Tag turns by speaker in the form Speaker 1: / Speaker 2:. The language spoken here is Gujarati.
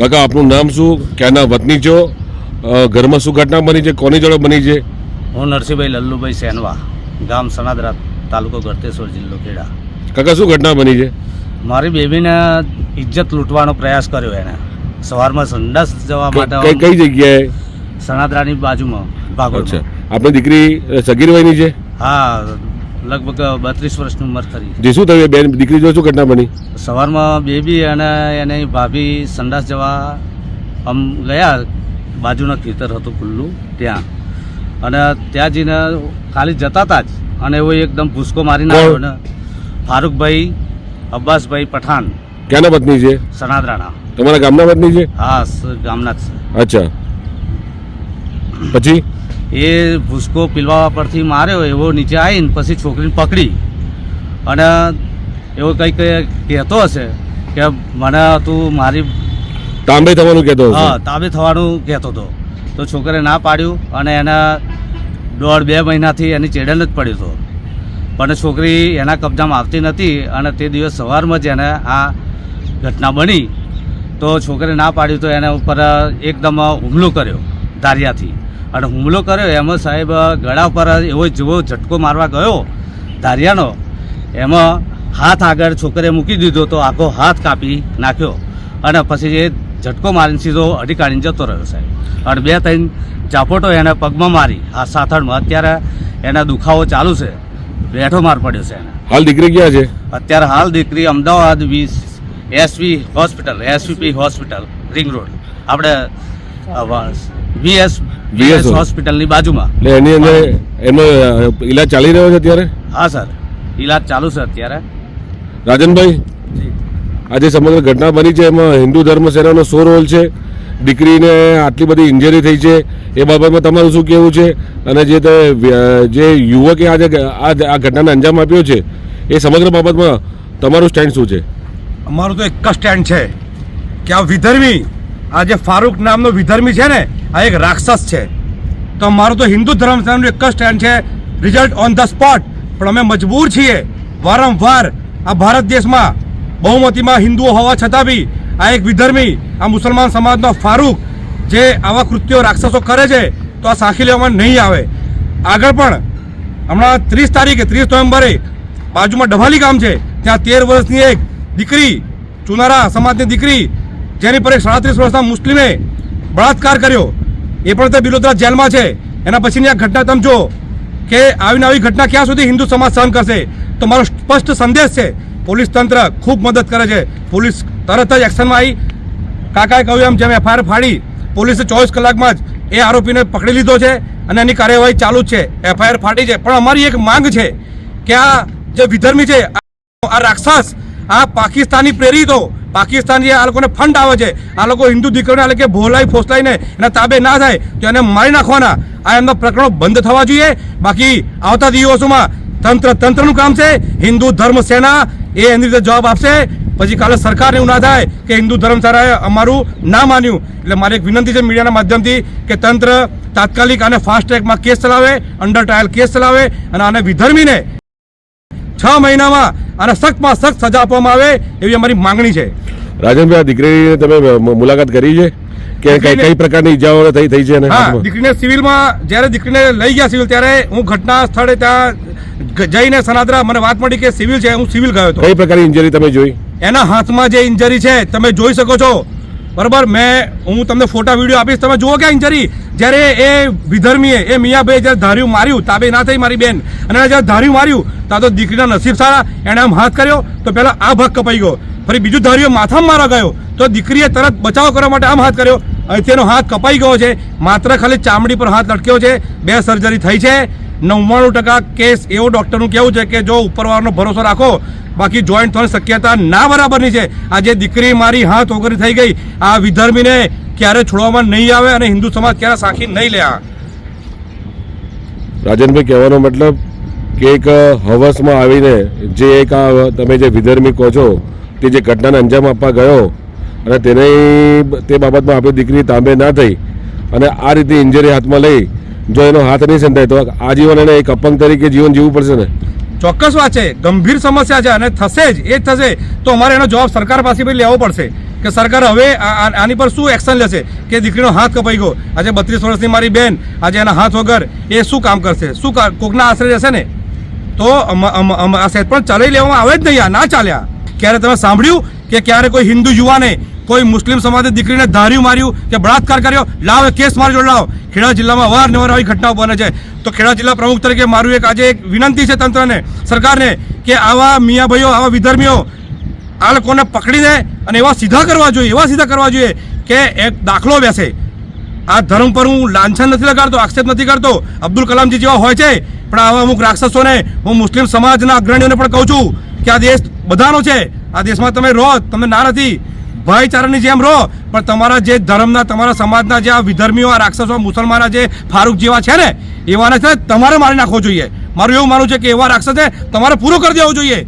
Speaker 1: કાકા આપનું નામ શું? ક્યાંના વતની છો? ઘરમાં શું ઘટના બની છે? કોની જોડે બની છે?
Speaker 2: હું નરસિંહભાઈ લલ્લુભાઈ સેનવા ગામ સનાદરા તાલુકો ગળતેશ્વર જિલ્લો ખેડા.
Speaker 1: કાકા શું ઘટના બની છે?
Speaker 2: મારી બેબીને ઇજ્જત લૂંટવાનો પ્રયાસ કર્યો એને સવારમાં સંડાસ જવા માટે
Speaker 1: કઈ જગ્યાએ?
Speaker 2: સનાદરાની બાજુમાં ભાગો
Speaker 1: છે આપણી દીકરી સગીર વયની છે?
Speaker 2: હા લગભગ બત્રીસ વર્ષની ઉંમર ખરી.
Speaker 1: જે શું થયું? બેન દીકરી જો શું ઘટના બની?
Speaker 2: સવારમાં બેબી અને એની ભાભી સંડાસ જવા આમ ગયા. બાજુના ખેતર હતું ખુલ્લું ત્યાં. અને ત્યાં જઈને ખાલી જતા હતા જ અને એવો એકદમ ભૂસકો મારી નાખ્યો ને. ફારૂકભાઈ અબ્બાસભાઈ પઠાણ.
Speaker 1: ક્યાંના પત્ની છે?
Speaker 2: સનાદરાણા
Speaker 1: તમારા ગામના પત્ની છે?
Speaker 2: હા ગામના જ છે.
Speaker 1: અચ્છા. પછી?
Speaker 2: એ ભૂસકો પીલવા પરથી માર્યો એવો નીચે આવીને પછી છોકરીને પકડી. અને એવો કંઈક કહેતો હશે કે મને તું મારી
Speaker 1: તાંબે થવાનું કહેતો
Speaker 2: હા તાંબે થવાનું કહેતો હતો. તો છોકરે ના પાડ્યું અને એના દોઢ બે મહિનાથી એની ચેડલ જ પડ્યો હતો. પણ છોકરી એના કબજામાં આવતી નથી અને તે દિવસ સવારમાં જ એને આ ઘટના બની. તો છોકરે ના પાડ્યું તો એના ઉપર એકદમ હુમલો કર્યો ધારિયાથી. અને હુમલો કર્યો. એમાં સાહેબ ગળા ઉપર એવો જેવો ઝટકો મારવા ગયો. ધારિયાનો એમાં હાથ આગળ છોકરે મૂકી દીધો તો આખો હાથ કાપી નાખ્યો. અને પછી એ ઝટકો મારીને સીધો અઢી કાઢીને જતો રહ્યો સાહેબ. અને બે ત્રણ ચાપોટો એને પગમાં મારી. આ સાથળમાં અત્યારે એના દુખાવો ચાલુ છે. બેઠો માર પડ્યો છે એને.
Speaker 1: હાલ દીકરી ક્યાં છે?
Speaker 2: અત્યારે હાલ દીકરી અમદાવાદ વીસ S V hospital S V P hospital ring road. આપણે વીએસ વીએસ હોસ્પિટલની બાજુમાં.
Speaker 1: એટલે એની અંદર એનો ઈલાજ ચાલી રહ્યો છે અત્યારે?
Speaker 2: હા સર. ઈલાજ ચાલુ છે અત્યારે.
Speaker 1: રાજનભાઈ? આજે સમગ્ર ઘટના બની છે. એમાં હિન્દુ ધર્મ સેનાનો શું રોલ છે? દીકરીને આટલી બધી ઇન્જરી થઈ છે. એ બાબતમાં તમારું શું કહેવું છે? અને જે તે જે યુવકે આજે આ ઘટનાને અંજામ આપ્યો છે એ સમગ્ર બાબતમાં તમારું સ્ટેન્ડ શું છે?
Speaker 3: અમારું તો એક જ સ્ટેન્ડ છે કે આ વિધર્મી આ જે ફારૂક નામનો વિધર્મી છે ને આ એક રાક્ષસ છે. તો અમારું તો હિન્દુ ધર્મ સંઘનું એક જ સ્ટેન્ડ છે રિઝલ્ટ ઓન ધ સ્પોટ પણ અમે મજબૂર છીએ. વારંવાર આ ભારત દેશમાં બહુમતીમાં હિન્દુઓ હોવા છતાં બી આ એક વિધર્મી, આ મુસલમાન સમાજનો ફારૂક જે આવા કૃત્યો રાક્ષસો કરે છે, તો આ સાખી લેવામાં નહીં આવે. આગળ પણ હમણાં ત્રીસ તારીખે, ત્રીસ નવેમ્બરે બાજુમાં ડભાલી ગામ છે, ત્યાં તેર વર્ષની એક દીકરી, ચુનારા સમાજની દીકરી, જેની પર એક સાડત્રીસ વર્ષના મુસ્લિમે બળાત્કાર કર્યો. એ પણ તે બિલોદરા જેલમાં છે. એના પછીની આ ઘટના તમે જો કે આવીને આવી ઘટના ક્યાં સુધી હિન્દુ સમાજ સહન કરશે? તો મારો સ્પષ્ટ સંદેશ છે, પોલીસ તંત્ર ખૂબ મદદ કરે છે. પોલીસ તરત જ એક્શનમાં આવી. કાકાએ કહ્યું એમ, જેમ એફઆઈઆર ફાડી, પોલીસે ચોવીસ કલાકમાં જ એ આરોપીને પકડી લીધો છે અને એની કાર્યવાહી ચાલુ જ છે. એફઆઈઆર ફાડી છે. પણ અમારી એક માંગ છે કે આ જે વિધર્મી છે, આ રાક્ષસ આ પાકિસ્તાની પ્રેરિતો પાકિસ્તાન જે આ લોકોને ફંડ આવે છે. આ લોકો હિન્દુ દીકરીઓને એટલે કે ભોલાઈ ફોસલાઈને એના તાબે ના થાય તો એને મારી નાખવાના. આ એમના પ્રકરણો બંધ થવા જોઈએ. બાકી આવતા દિવસોમાં તંત્ર, તંત્રનું કામ છે. હિન્દુ ધર્મ સેના એ એની રીતે જવાબ આપશે. પછી કાલે સરકારને એવું ના થાય કે હિન્દુ ધર્મશાળાએ અમારું ના માન્યું. એટલે મારી એક વિનંતી છે મીડિયાના માધ્યમથી કે તંત્ર તાત્કાલિક અને ફાસ્ટ ટ્રેકમાં કેસ ચલાવે અંડર ટ્રાયલ કેસ ચલાવે અને આને વિધર્મીને છ મહિનામાં અને સખ્તમાં સખ્ત સજા આપવામાં આવે એવી અમારી માંગણી છે.
Speaker 1: રાજનભાઈ આ દીકરીને તમે મુલાકાત કરી છે? કે કઈ કઈ પ્રકારની ઈજાઓ થઈ થઈ છે
Speaker 3: હા દીકરીને સિવિલમાં જ્યારે દીકરીને લઈ ગયા સિવિલ ત્યારે હું ઘટના સ્થળે ત્યાં જઈને સનાદરા મને વાત મળી કે સિવિલ છે હું સિવિલ ગયો હતો.
Speaker 1: કઈ પ્રકારની ઇન્જરી તમે જોઈ?
Speaker 3: એના હાથમાં જે ઇન્જરી છે તમે જોઈ શકો છો. બરાબર, મેં, હું તમને ફોટા, વીડિયો આપીશ, તમે જુઓ કે ઇન્જરી. જ્યારે એ વિધર્મીએ, એ મિયાભાઈ જ્યારે ધાર્યું માર્યું, તાબે ના થઈ મારી બેન. અને જ્યારે ધાર્યું માર્યું ત્યાં તો દીકરીના નસીબ સારા એણે આમ હાથ કર્યો, તો પહેલાં આ ભાગ કપાઈ ગયો. ફરી બીજું ધાર્યું માથામાં મારા ગયો. તો દીકરીએ તરત બચાવ કરવા માટે આમ હાથ કર્યો. અહીંથી એનો હાથ કપાઈ ગયો છે. માત્ર ખાલી ચામડી પર હાથ લટક્યો છે. બે સર્જરી થઈ છે. નવ્વાણું ટકા કેસ એવો ડૉક્ટરનું કહેવું છે કે જો ઉપરવાળાનો ભરોસો રાખો, બાકી જોઈન્ટ થવાની શક્યતા ના બરાબરની છે. આ જે દીકરી મારી હાથ ઓગરી થઈ ગઈ. આ વિધર્મીને ક્યારે છોડવામાં નહીં આવે અને હિન્દુ સમાજ ક્યારે સાખી નહીં લે
Speaker 1: રાજનભાઈ, કહેવાનો મતલબ કે એક હવસમાં આવીને જે એક આ તમે જે વિધર્મી કહો છો તે જે ઘટનાને અંજામ આપવા ગયો અને તેને તે બાબતમાં આપણી દીકરી તાંબે ના થઈ અને આ રીતે ઇન્જરી હાથમાં લઈ જો એનો હાથ નહીં સંધાય તો આજીવન એને એક અપંગ તરીકે જીવન જીવવું પડશે ને?
Speaker 3: ચોક્કસ વાત છે. ગંભીર સમસ્યા છે અને થશે જ. એ થશે. તો અમારે એનો જવાબ સરકાર પાસે બી લેવો પડશે કે સરકાર હવે આની પર શું એક્શન લેશે? કે દીકરીનો હાથ કપાઈ ગયો. આજે બત્રીસ વર્ષની મારી બેન, આજે એના હાથ વગર એ શું કામ કરશે? શું કોકના આશરે રહેશે ને? તો આ સેટ પણ ચલાવી લેવામાં આવે જ નહીં આ. ના ચાલ્યા. ક્યારે તમે સાંભળ્યું કે ક્યારે કોઈ હિન્દુ યુવાને કોઈ મુસ્લિમ સમાજની દીકરીને ધાર્યું, માર્યું કે બળાત્કાર કર્યો, લાવ કેસ મારી જોડે લાવ. ખેડા જિલ્લામાં અવારનવાર આવી ઘટનાઓ બને છે. તો ખેડા જિલ્લા પ્રમુખ તરીકે મારું એક આજે એક વિનંતી છે તંત્રને, સરકારને, કે આવા મિયાભાઈઓ, આવા વિધર્મીઓ આ લોકોને પકડીને અને એવા સીધા કરવા જોઈએ, એવા સીધા કરવા જોઈએ કે એક દાખલો બેસે. આ ધર્મ પર હું લાંછન નથી લગાડતો, આક્ષેપ નથી કરતો. અબ્દુલ કલામજી જેવા હોય છે, પણ આવા અમુક રાક્ષસોને હું મુસ્લિમ સમાજના અગ્રણીઓને પણ કહું છું કે આ દેશ બધાનો છે. આ દેશમાં તમે રહો તમને ના નથી. ભાઈચારાની જેમ રહો. પણ તમારા જે ધર્મના, તમારા સમાજના જે આ વિધર્મીઓ, આ રાક્ષસો મુસલમાના જે ફારૂક જેવા છે ને, એવાને છે તમારે મારી નાખવો જોઈએ. મારું એવું માનવું છે કે એવા રાક્ષસે તમારે પૂરો કરી દેવો જોઈએ.